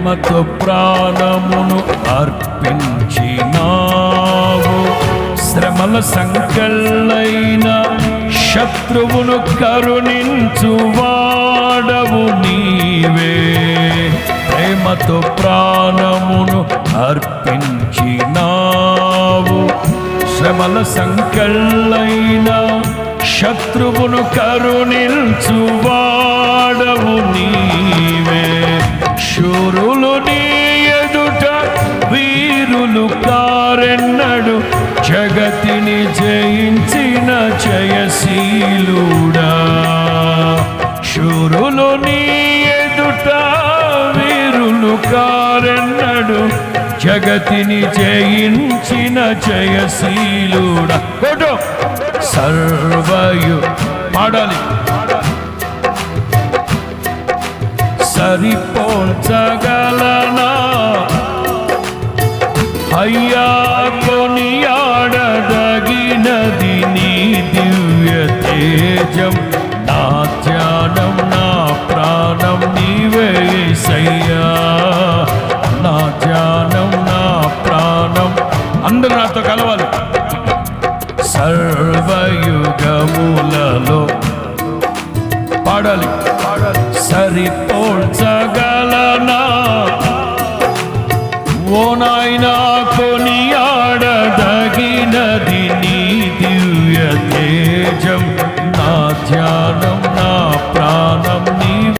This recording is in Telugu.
ప్రేమతో ప్రాణమును అర్పించినావు. శ్రమల సంకల్లైన శత్రువును కరుణించువాడవు నీవే. ప్రేమతో ప్రాణమును అర్పించినావు. శ్రమల సంకల్లైన శత్రువును కరుణించువాడవు నీ వీరులు కారెన్నడు జగతిని జయించిన జయశీలుడా. శూరులు నీ ఎదుట వీరులు కారెన్నడు జగతిని జయించిన జయశీలుడా. కొడు సర్వయు పాడాలి. సరిపోల్చగలనా? అయ్యా కొనియాడదగినది నీ దివ్య తేజం. నా ధ్యానం నా ప్రాణం నీవే సయ్యా నా ధ్యానం నా ప్రాణం. అందరూ నాతో కలవాలి. సర్వయుగములలో పాడాలి పాడాలి. సరిపోల్చ నా కొనియాడదగినది నీ దివ్య తేజం నా ధ్యాన